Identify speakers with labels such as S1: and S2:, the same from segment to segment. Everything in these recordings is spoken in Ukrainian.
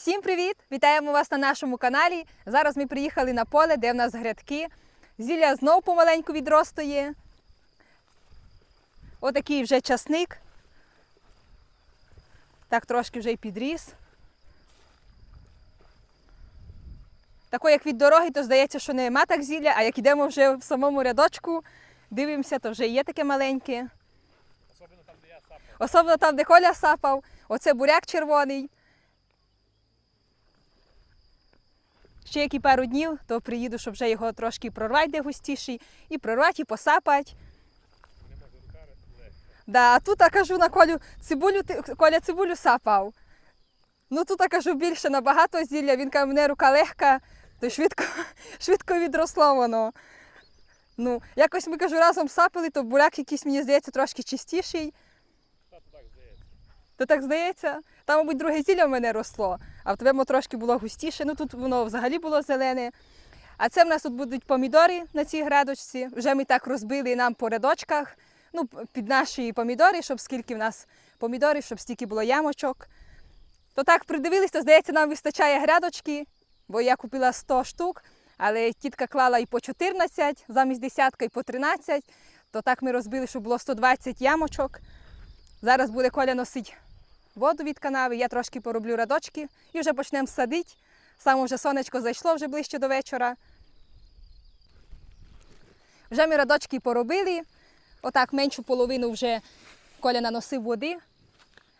S1: Всім привіт! Вітаємо вас на нашому каналі. Зараз ми приїхали на поле, де в нас грядки. Зілля знов помаленьку відростає. Отакий вже часник. Так трошки вже й підріс. Тако, як від дороги, то здається, що нема так зілля, а як йдемо вже в самому рядочку, дивимося, то вже є таке маленьке.
S2: Особливо там, де я сапав.
S1: Особливо там, де Коля сапав, оце буряк червоний. Ще які пару днів, то приїду, щоб вже його трошки прорвати, де густіший, і прорвати, і посапати. Да, а тут я кажу на Колю, цибулю, Коля цибулю сапав. Ну тут я кажу більше набагато зілля, він каже, мене рука легка, то швидко, швидко відросло воно. Ну, якось ми кажу, разом сапали, то буряк якийсь, мені здається, трошки чистіший.
S2: Та то так здається.
S1: То так здається, там, мабуть, друге зілля в мене росло, а в тебе трошки було густіше. Ну тут воно взагалі було зелене. А це в нас тут будуть помідори на цій градочці. Вже ми так розбили нам по рядочках. Ну, під наші помідори, щоб скільки в нас помідорів, щоб стільки було ямочок. То так придивились, то здається, нам вистачає грядочки, бо я купила 100 штук, але тітка клала і по 14, замість десятка, і по 13. То так ми розбили, щоб було 120 ямочок. Зараз буде Коля носить воду від канави, я трошки пороблю радочки і вже почнемо садити. Саме вже сонечко зайшло вже ближче до вечора. Вже ми радочки поробили. Отак меншу половину вже Коля наносив води.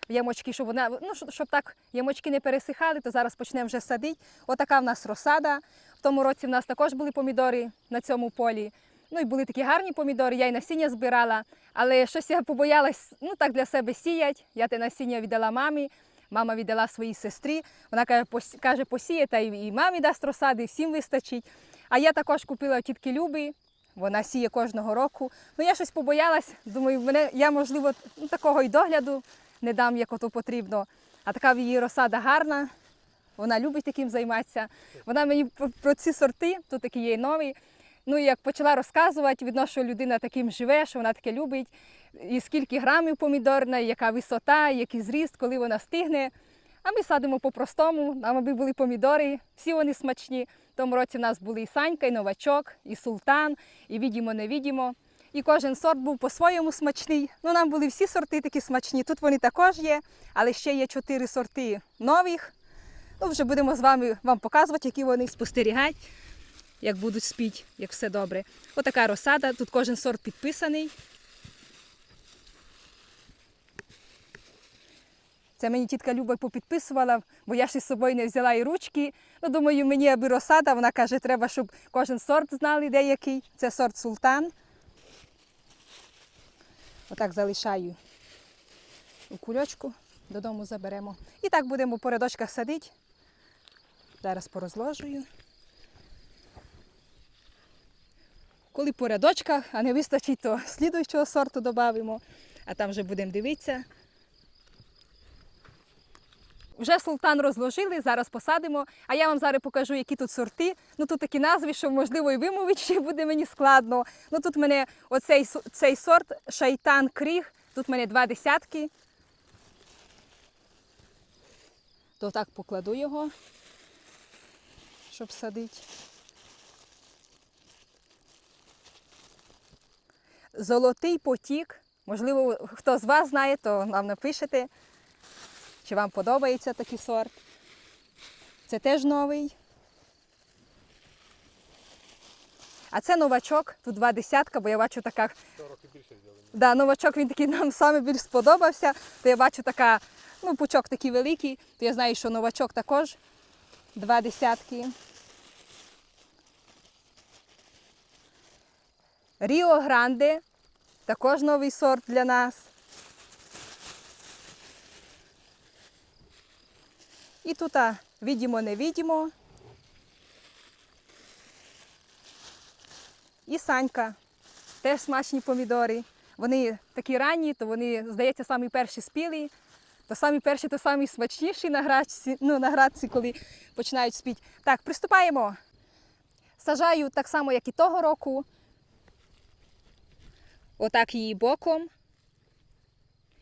S1: в Ямочки, щоб вона, ну, щоб, так ямочки не пересихали, то зараз почнемо вже садити. Отака в нас розсада. В тому році в нас також були помідори на цьому полі. Ну і були такі гарні помідори, я й насіння збирала, але щось я побоялась ну, так для себе сіять. Я те насіння віддала мамі, мама віддала своїй сестрі. Вона каже, каже посіє, та і мамі дасть розсади, і всім вистачить. А я також купила тітки Люби, вона сіє кожного року. Ну я щось побоялась, думаю, мене, я, можливо, ну, такого й догляду не дам, як ото потрібно. А така її розсада гарна, вона любить таким займатися. Вона мені про- ці сорти, тут такі є нові. Ну і як почала розказувати, видно, що людина таким живе, що вона таке любить, і скільки грамів помідорна, і яка висота, і який зріст, коли вона стигне. А ми садимо по-простому, нам аби були помідори, всі вони смачні. В тому році в нас були і Санька, і новачок, і султан, і відімо, не відімо. І кожен сорт був по-своєму смачний. Ну, нам були всі сорти такі смачні. Тут вони також є, але ще є чотири сорти нових. Ну, вже будемо з вами вам показувати, які вони спостерігати, як будуть спіти, як все добре. Отака розсада, тут кожен сорт підписаний. Це мені тітка Люба попідписувала, бо я ще з собою не взяла і ручки. Ну, думаю, мені аби розсада, вона каже, треба, щоб кожен сорт знали, де який. Це сорт султан. Отак залишаю у кульочку, додому заберемо. І так будемо по рядочках садити. Зараз порозложую. Коли по рядочках, а не вистачить, то слідуючого сорту додамо, а там вже будемо дивитися. Вже султан розложили, зараз посадимо. А я вам зараз покажу, які тут сорти. Ну тут такі назви, що можливо і вимовити ще буде мені складно. Ну тут мене оцей цей сорт шайтан кріг. Тут в мене два десятки. То так покладу його, щоб садити. Золотий потік. Можливо, хто з вас знає, то нам напишете. Чи вам подобається такий сорт? Це теж новий. А це новачок, тут два десятка, бо я бачу така.
S2: більше.
S1: Да, новачок він такий нам саме більш сподобався. То я бачу така, ну, пучок такий великий, то я знаю, що новачок також два десятки. Ріо Гранде, також новий сорт для нас. І тут, відімо, не відімо. І санька. Теж смачні помідори. Вони такі ранні, то вони, здається, самі перші спілі. То самі перші, то самі смачніші на градці, ну, на градці, коли починають спіти. Так, приступаємо. Сажаю так само, як і того року. Отак її боком.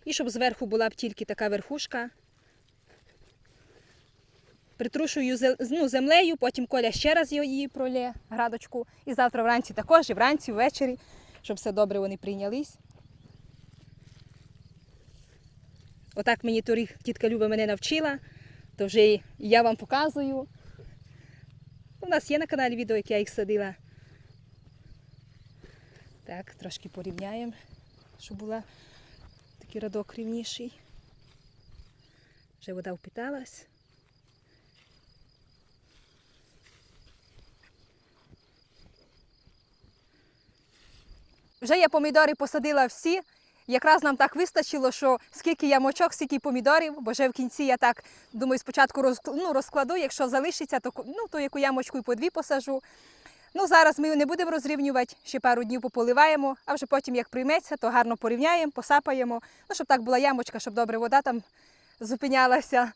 S1: І щоб зверху була б тільки така верхушка. притрушую ну, землею, потім Коля ще раз її пролє, градочку. І завтра вранці також, і вранці, ввечері, щоб все добре вони прийнялись. Отак мені торік тітка Люба мене навчила, то вже і я вам показую. У нас є на каналі відео, як я їх садила. Так, трошки порівняємо, щоб була такий радок рівніший. Вже вода впиталась. Вже я помідори посадила всі. Якраз нам так вистачило, що скільки я мочок, стільки й помідорів, бо вже в кінці я так думаю, спочатку розк- ну, розкладу, якщо залишиться, то, ну, то яку ямочку і по дві посажу. Ну, зараз ми не будемо розрівнювати, ще пару днів пополиваємо, а вже потім, як прийметься, то гарно порівняємо, посапаємо, ну, щоб так була ямочка, щоб добре вода там зупинялася.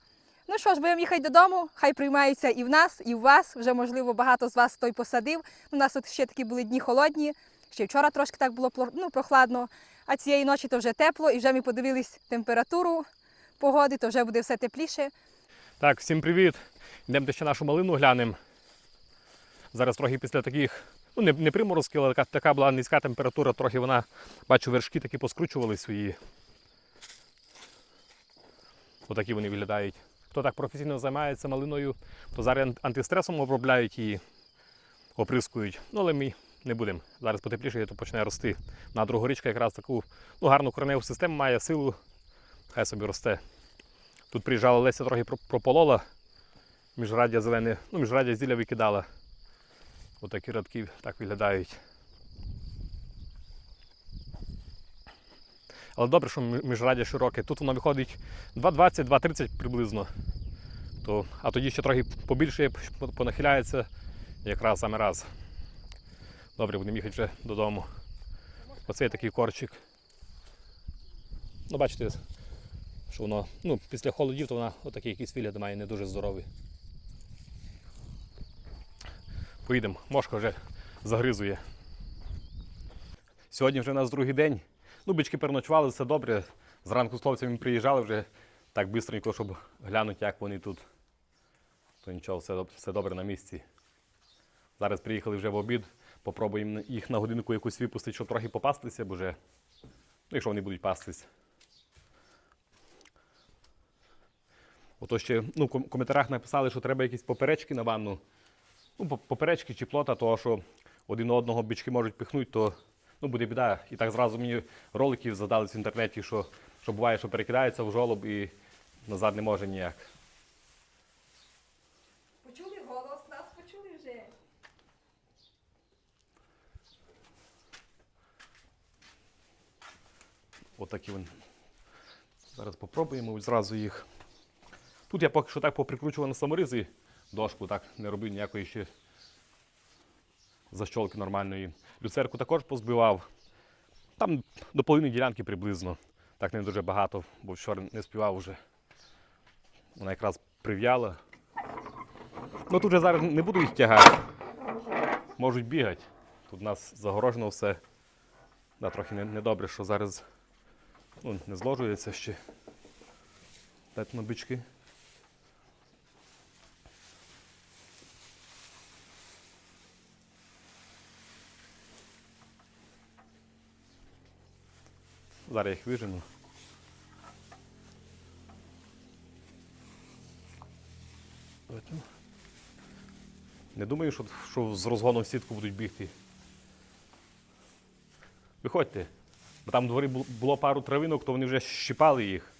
S1: Ну що ж, будемо їхати додому, хай приймаються і в нас, і в вас. Вже, можливо, багато з вас той посадив. У нас тут ще такі були дні холодні, ще вчора трошки так було ну, прохладно, а цієї ночі то вже тепло, і вже ми подивились температуру погоди, то вже буде все тепліше.
S2: Так, всім привіт. Йдемо ще нашу малину глянемо. Зараз трохи після таких, ну не, не приморозки, але така, така була низька температура, трохи вона, бачу, вершки такі поскручували свої. Отакі вони виглядають. Хто так професійно займається малиною, то зараз антистресом обробляють її, оприскують. Ну, але ми не будемо. Зараз потепліше, то почне рости. На другорічка якраз таку ну, гарну кореневу систему має силу, хай собі росте. Тут приїжджала Леся трохи прополола, міжраддя зелене, ну, міжраддя зілля викидала. Отакі радки так виглядають. Але добре, що мі- міжраддя широке. Тут воно виходить 2,20-2,30 приблизно. То, а тоді ще трохи побільше понахиляється, якраз саме раз. Добре, будемо їхати вже додому. Оцей такий корчик. Ну, бачите, що воно ну, після холодів, то вона отакий якийсь вигляд має не дуже здоровий. Поїдемо, мошка вже загризує. Сьогодні вже у нас другий день. Ну, бички переночували, все добре. Зранку з хлопцями приїжджали вже так бистренько, щоб глянути, як вони тут. То нічого, все, все добре на місці. Зараз приїхали вже в обід. Попробуємо їх на годинку якусь випустити, щоб трохи попастися, бо вже, ну, якщо вони будуть пастись. Ото ще ну, в коментарях написали, що треба якісь поперечки на ванну. Ну, поперечки чи плота, того що один одного бички можуть пихнути, то ну, буде біда. І так зразу мені роликів задали в інтернеті, що, що буває, що перекидається в жолоб і назад не може ніяк.
S1: Почули голос, нас почули вже.
S2: Отакі вони. Зараз попробуємо зразу їх. Тут я поки що так поприкручував на саморизи дошку, так не робив ніякої ще защолки нормальної. Люцерку також позбивав. Там до половини ділянки приблизно. Так не дуже багато, бо вчора не співав вже. Вона якраз прив'яла. Ну тут же зараз не буду їх тягати. Можуть бігати. Тут у нас загорожено все. Да, трохи не- недобре, що зараз ну, не зложується ще. Дайте на бички. Зараз я їх вижену. Не думаю, що, що з розгоном в сітку будуть бігти. Виходьте. Бо там дворі було пару травинок, то вони вже щипали їх.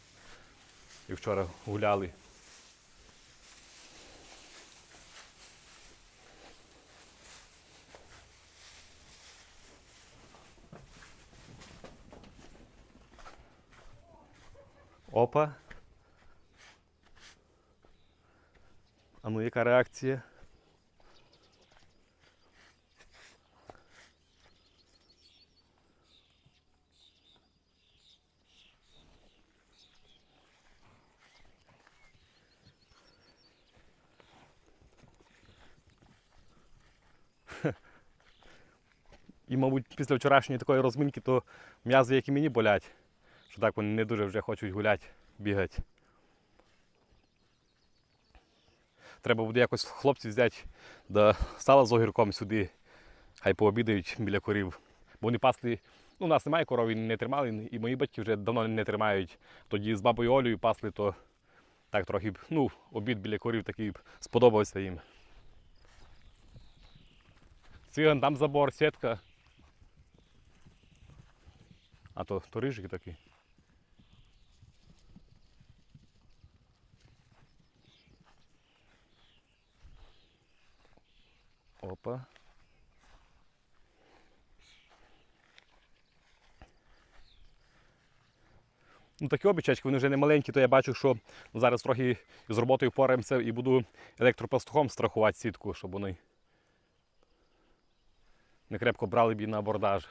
S2: І вчора гуляли. Опа. А ну яка реакція? І, мабуть, після вчорашньої такої розминки, то м'язи, як і мені болять, що так вони не дуже вже хочуть гуляти, бігати. Треба буде якось хлопців взяти до сала з огірком сюди. Хай пообідають біля корів. Бо вони пасли. Ну, у нас немає коров, і не тримали, і мої батьки вже давно не тримають. Тоді з бабою Олею пасли, то так трохи, ну, обід біля корів такий сподобався їм. Циган, там забор, сітка. А то, то рижик такий. Опа. Ну, такі обічачки, вони вже не маленькі, то я бачу, що зараз трохи з роботою пораємося і буду електропастухом страхувати сітку, щоб вони не крепко брали б її на абордаж.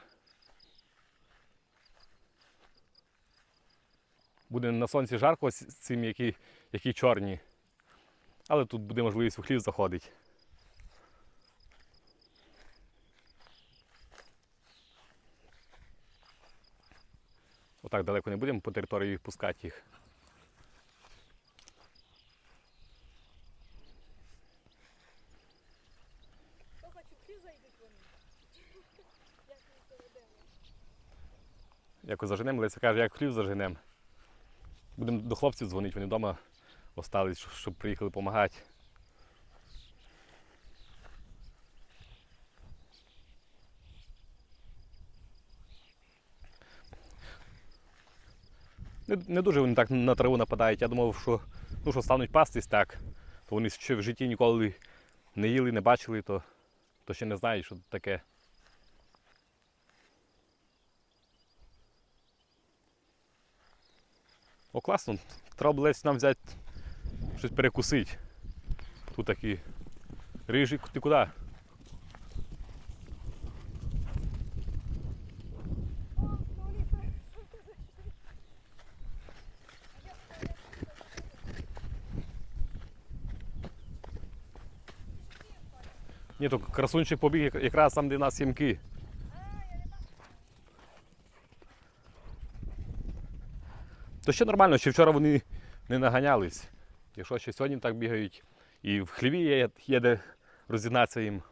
S2: Буде на сонці жарко з цим, які, які чорні. Але тут буде можливість в хлів заходити. Отак далеко не будемо по території пускати їх. Якось заженемо, Леся каже, як хлів заженемо. Будемо до хлопців дзвонити, вони вдома щоб- щоб приїхали допомагати. Не, не дуже вони так на траву нападають. Я думав, що, ну, що стануть пастись так, то вони ще в житті ніколи не їли, не бачили, то, то ще не знають, що таке. О, класно. Треба було нам взяти щось перекусити. Тут такі рижі, ти куди? Ні, то красунчик побіг якраз там, де нас сімки. То ще нормально, що вчора вони не наганялись. Якщо ще сьогодні так бігають, і в хліві є, є де розігнатися їм.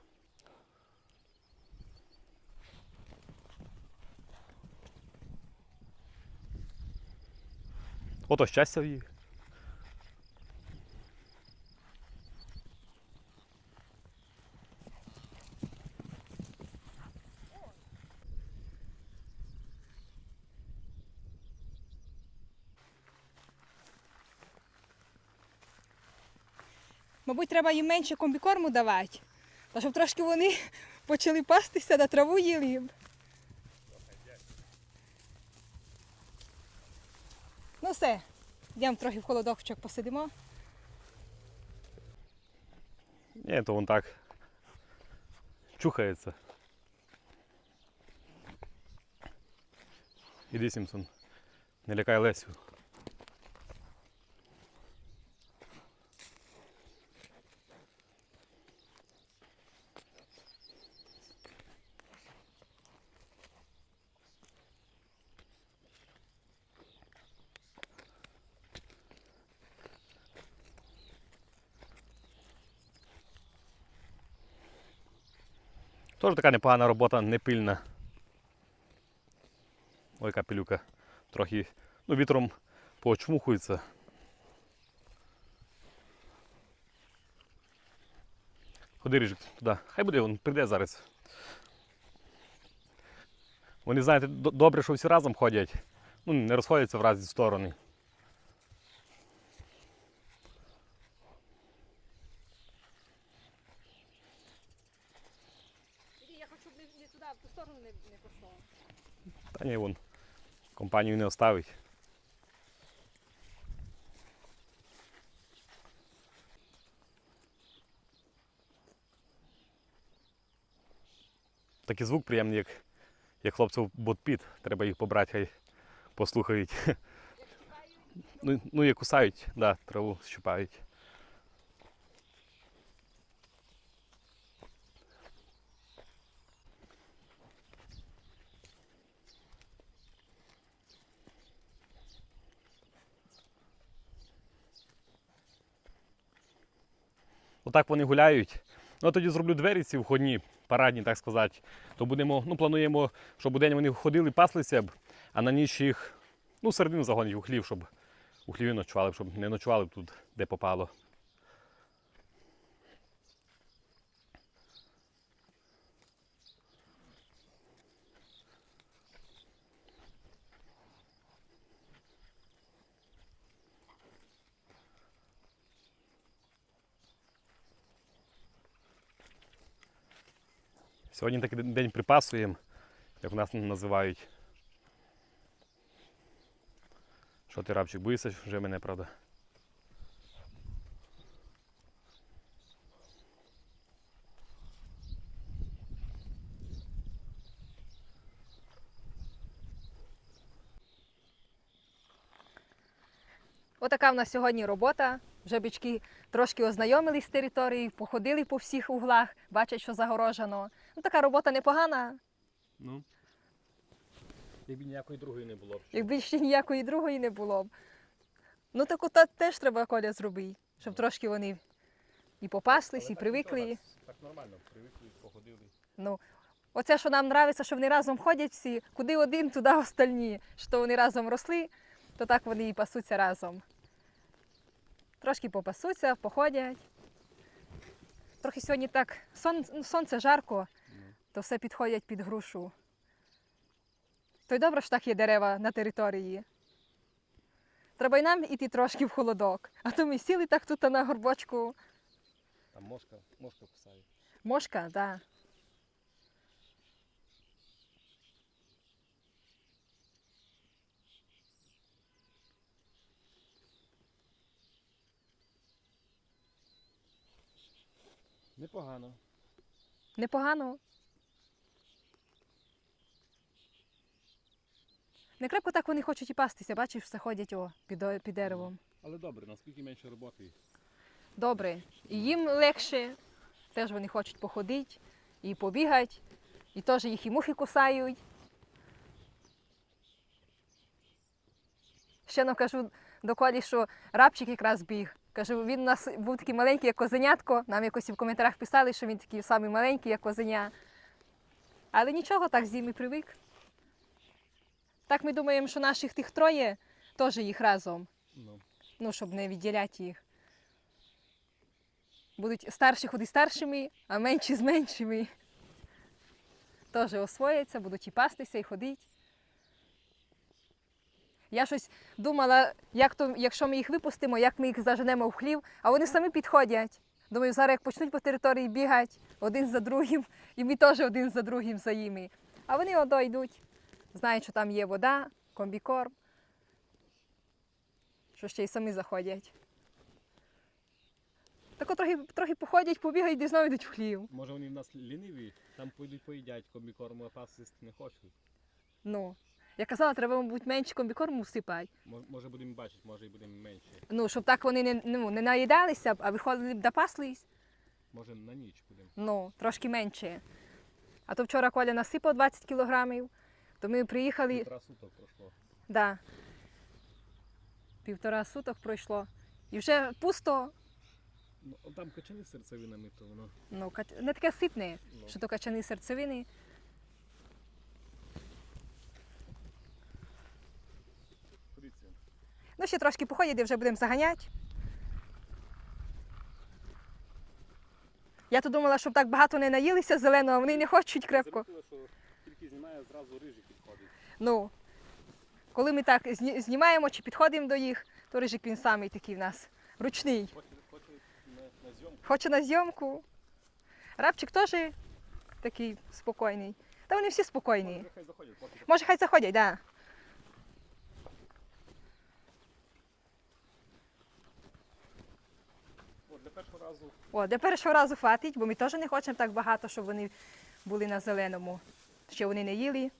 S2: Ото щастя в їх.
S1: Мабуть, треба їм менше комбікорму давати. Та щоб трошки вони почали пастися, да траву їли. Ну все, йдемо трохи в холодочок посидимо.
S2: Ні, то він так чухається. Іди, Сімсон. Не лякай Лесю. Теж така непогана робота, не пильна. Ой, капелюка. Трохи ну, вітром почмухується. Ходи ріжик туди. Хай буде, він прийде зараз. Вони, знаєте, добре, що всі разом ходять. Ну, не розходяться в разі сторони.
S1: Я хочу, щоб не туди, в ту сторону не, не пішло.
S2: Та ні, вон компанію не оставить. Такий звук приємний, як, як хлопців ботпіт. Треба їх побрати, хай послухають. Ну, ну і кусають, да, траву щипають. Отак вони гуляють. Ну, а тоді зроблю двері ці входні, парадні, так сказати. То будемо, ну, плануємо, щоб у день вони ходили, паслися б, а на ніч їх ну, середину загонять у хлів, щоб у хліві ночували, щоб не ночували тут, де попало. Сьогодні такий день припасуємо, як в нас називають. Що ти, рабчик, боїшся вже мене, правда?
S1: Отака в нас сьогодні робота. Вже бички трошки ознайомились з територією, походили по всіх углах, бачать, що загорожено. Ну, така робота непогана,
S2: Ну. Якби ніякої другої не було.
S1: якби ще ніякої другої не було б. Ну так от теж треба коля зробити, щоб трошки вони і попаслись, і привикли.
S2: Так нормально, привикли, походили.
S1: Ну, оце, що нам подобається, що вони разом ходять всі, куди один, туди остальні. Що вони разом росли, то так вони і пасуться разом. Трошки попасуться, походять. Трохи сьогодні так сон, ну, сонце жарко, то все підходять під грушу. То й добре, що так є дерева на території. Треба й нам іти трошки в холодок. А то ми сіли так тут на горбочку.
S2: Там мошка, мошка кусає.
S1: Мошка, так. Да.
S2: Непогано.
S1: Непогано. Не крепко так вони хочуть і пастися, бачиш, все ходять о, під, під деревом.
S2: Але добре, наскільки менше роботи.
S1: Добре. І їм легше, теж вони хочуть походити і побігати, і теж їх і мухи кусають. Ще нам кажу до Колі, що рабчик якраз біг. Кажу, він у нас був такий маленький, як козенятко. Нам якось в коментарях писали, що він такий самий маленький, як козеня. Але нічого, так з привик. Так ми думаємо, що наших тих троє теж їх разом,
S2: Ну.
S1: ну, щоб не відділяти їх. Будуть старші ходити старшими, а менші з меншими. Теж освояться, будуть і пастися, і ходити. Я щось думала, як то, якщо ми їх випустимо, як ми їх заженемо в хлів, а вони самі підходять. Думаю, зараз як почнуть по території бігати один за другим, і ми теж один за другим за ними. А вони одо йдуть, знають, що там є вода, комбікорм, що ще й самі заходять. Так от трохи, трохи походять, побігають і знову йдуть в хлів.
S2: Може вони в нас ліниві, там пойдуть поїдять комбікорму, а пасись не хочуть.
S1: Ну, я казала, треба, мабуть, менше комбікорму всипати.
S2: Мо- Може будемо бачити, може і будемо менше.
S1: Ну, щоб так вони не, ну, не наїдалися, а виходили б да паслись.
S2: Може на ніч будемо.
S1: Ну, трошки менше. А то вчора Коля насипав 20 кілограмів, то ми приїхали,
S2: Півтора суток пройшло.
S1: да, півтора суток пройшло. І вже пусто,
S2: Ну, там качани з серцевинами, то воно.
S1: ну, кач- не таке ситне,
S2: Ну.
S1: що то качани серцевини. Ну, ще трошки походять і вже будемо заганяти. Я то думала, щоб так багато не наїлися зеленого, вони не хочуть крепко.
S2: Замітили, що тільки знімає, зразу рижик підходить.
S1: Ну, коли ми так зні- знімаємо чи підходимо до їх, то рижик він самий такий в нас ручний.
S2: Хоче, хоче на, на зйомку.
S1: Хоче на зйомку. Рабчик теж такий спокійний. Та вони всі спокійні.
S2: Може, хай заходять, поки
S1: Може, хай заходять, так. Да.
S2: От, для першого разу
S1: О, для першого разу хватить, бо ми теж не хочемо так багато, щоб вони були на зеленому. Ще вони не їли.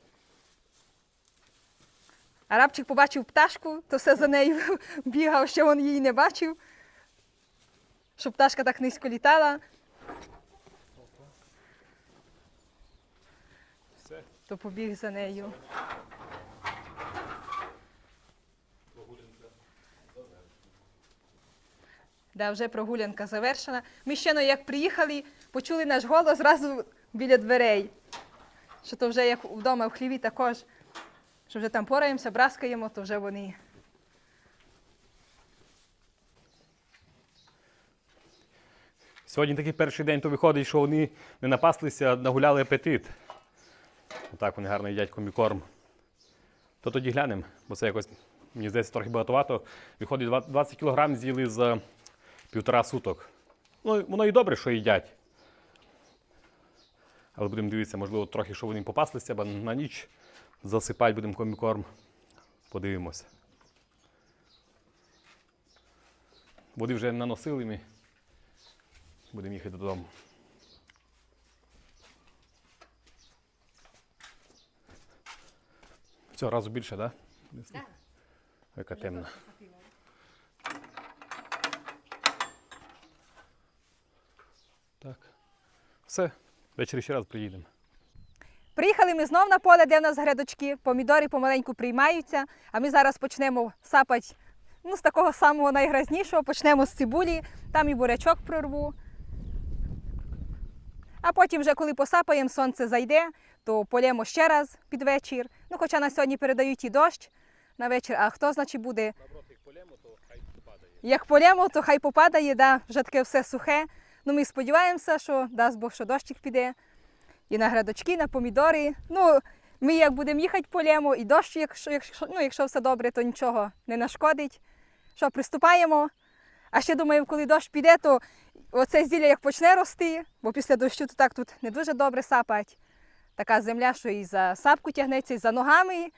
S1: А рабчик побачив пташку, то все за нею бігав, ще він її не бачив. Щоб пташка так низько літала, то побіг за нею. Да, вже прогулянка завершена. Ми ще ну, як приїхали, почули наш голос зразу біля дверей. Що то вже як вдома в хліві також, що вже там пораємося, браскаємо, то вже вони.
S2: Сьогодні такий перший день, то виходить, що вони не напаслися, а нагуляли апетит. Отак вони гарно їдять комікорм. То тоді глянемо, бо це якось, мені здається, трохи багатовато. Виходить, 20 кг з'їли за півтора суток. Ну, воно і добре, що їдять. Але будемо дивитися, можливо, трохи, що вони попаслися, бо на ніч засипати будемо комікорм. Подивимося. Води вже наносили ми. Будемо їхати додому. Цього разу більше, так? Да? Яка темна. Так. Все. Ввечері ще раз приїдемо.
S1: Приїхали ми знов на поле, де в нас грядочки, помідори помаленьку приймаються, а ми зараз почнемо сапати ну, з такого самого найгразнішого, почнемо з цибулі, там і бурячок прорву. А потім, вже коли посапаємо, сонце зайде, то полємо ще раз під вечір. Ну, хоча на сьогодні передають і дощ на вечір, а хто значить буде як полємо, то хай попадає, да, вже таке все сухе. Ну, ми сподіваємося, що дасть Бог, що дощик піде. І на градочки, на помідори. Ну, ми як будемо їхати полємо, і дощ, якщо, якщо, ну, якщо все добре, то нічого не нашкодить. Що, приступаємо. А ще думаю, коли дощ піде, то оце зілля як почне рости, бо після дощу то так тут не дуже добре сапать. Така земля, що і за сапку тягнеться, і за ногами.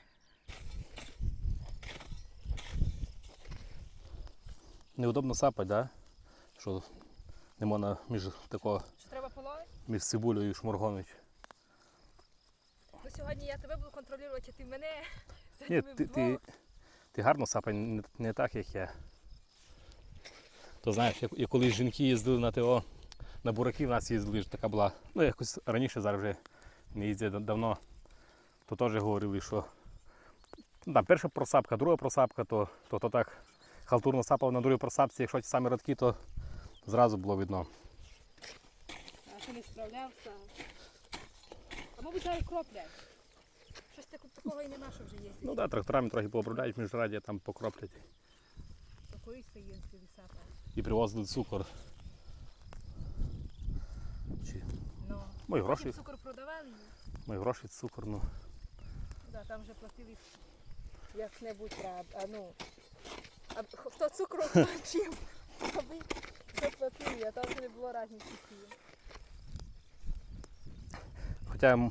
S2: Неудобно сапати? Да? Що не можна між такого,
S1: Що треба половити?
S2: між цибулею і шморгонить.
S1: Ну, сьогодні я тебе буду контролювати, а ти мене.
S2: Ні, ти, ти, ти гарно сапай, не, не так, як я. То знаєш, як, як колись жінки їздили на ТО, на бураки в нас їздили, ж така була. Ну, якось раніше зараз вже не їздять да- давно. То теж говорили, що ну, там, перша просапка, друга просапка, то, то, то так халтурно сапав на другій просапці, якщо ті самі родки, то зразу було видно.
S1: А ти не справлявся. А мабуть, зараз кроплять. Щось такого і нема, що вже є.
S2: Ну так, да, тракторами трохи пообробляють, міжраді там покроплять
S1: колись це сапа.
S2: і привозили цукор. Чи
S1: Ну.
S2: мої гроші,
S1: Цукор продавали.
S2: мої гроші, цукор, ну.
S1: Да, там вже платили як-небудь рад. А ну. А хто цукру хто чим? Аби заплатили, а там вже не було різниці.
S2: Хоча,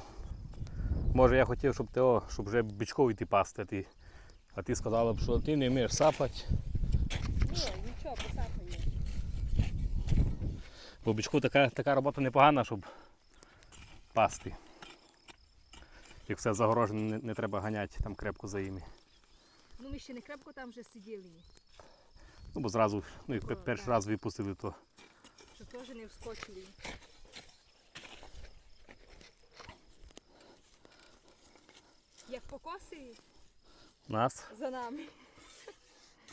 S2: може, я хотів, щоб Тео, щоб вже бичков йти пасти, ти. а ти сказала б, що ти не вмієш сапати,
S1: Ні, нічого, посапає.
S2: бо бичку така, така робота непогана, щоб пасти. Як все загорожене, не, не треба ганяти там крепко за іми.
S1: Ну ми ще не крепко там вже сиділи,
S2: Ну, бо зразу, ну, як перший раз випустили, то
S1: щоб теж не вскочили. Як покоси
S2: нас.
S1: за нами.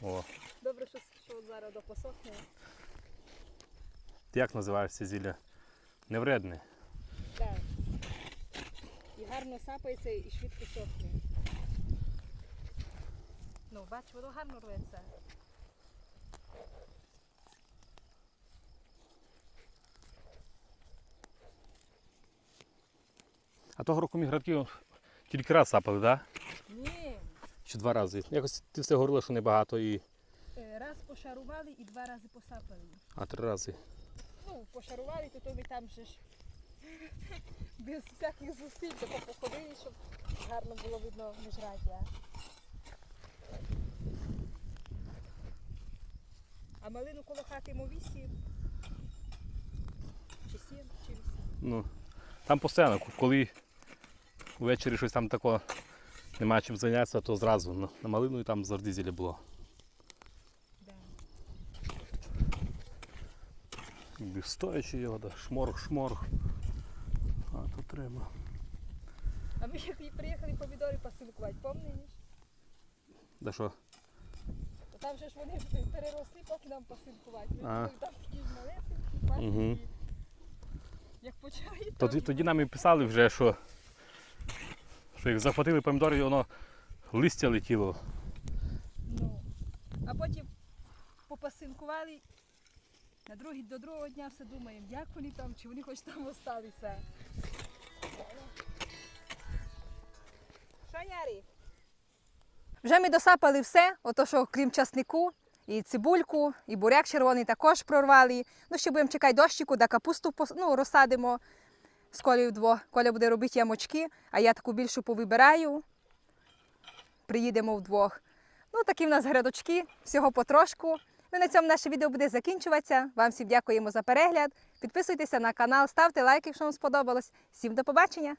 S2: О,
S1: Добре, що, що от зараз до посохне.
S2: ти як називаєшся зілля? Невредне.
S1: Так. І гарно сапається і швидко сохне. Ну, бач, воно гарно рветься.
S2: А того року ми градки тільки раз сапали, так? Да?
S1: Ні.
S2: Чи два рази? Якось ти все говорила, що небагато, і...
S1: Е, Раз пошарували і два рази посапали.
S2: а три рази.
S1: Ну, пошарували, то тобі там же ж без всяких зусиль, то походили, щоб гарно було видно міжраддя. А малину коло хати йому вісім. Чи сім, чи вісім.
S2: Ну, там постійно, коли ввечері щось там такого немає чим зайнятися, то зразу на, на малину і там завжди зілля було.
S1: Да.
S2: Стоячи його, да, шморг, шморг. А тут треба.
S1: А ми як приїхали помідори посилкувати, помниш?
S2: Да що?
S1: Там же ж вони переросли, поки нам посилкувати.
S2: Ага.
S1: Там такі ж малесенькі, пасенькі.
S2: Мгм.
S1: Як почали,
S2: Тоді, тоді нам і писали вже, що, що як захватили помідори, і воно листя летіло.
S1: Ну, а потім попасинкували. На другий, до другого дня все думаємо, як вони там, чи вони хоч там осталися. Що? Вже ми досапали все, ото що крім часнику, і цибульку, і буряк червоний також прорвали. Ну, ще будемо чекати дощику, да капусту ну, розсадимо з Колею вдвох. Коля буде робити ямочки, а я таку більшу повибираю. Приїдемо вдвох. Ну, такі в нас грядочки, всього потрошку. Ну, на цьому наше відео буде закінчуватися. Вам всім дякуємо за перегляд. Підписуйтеся на канал, ставте лайк, якщо вам сподобалось. Всім до побачення!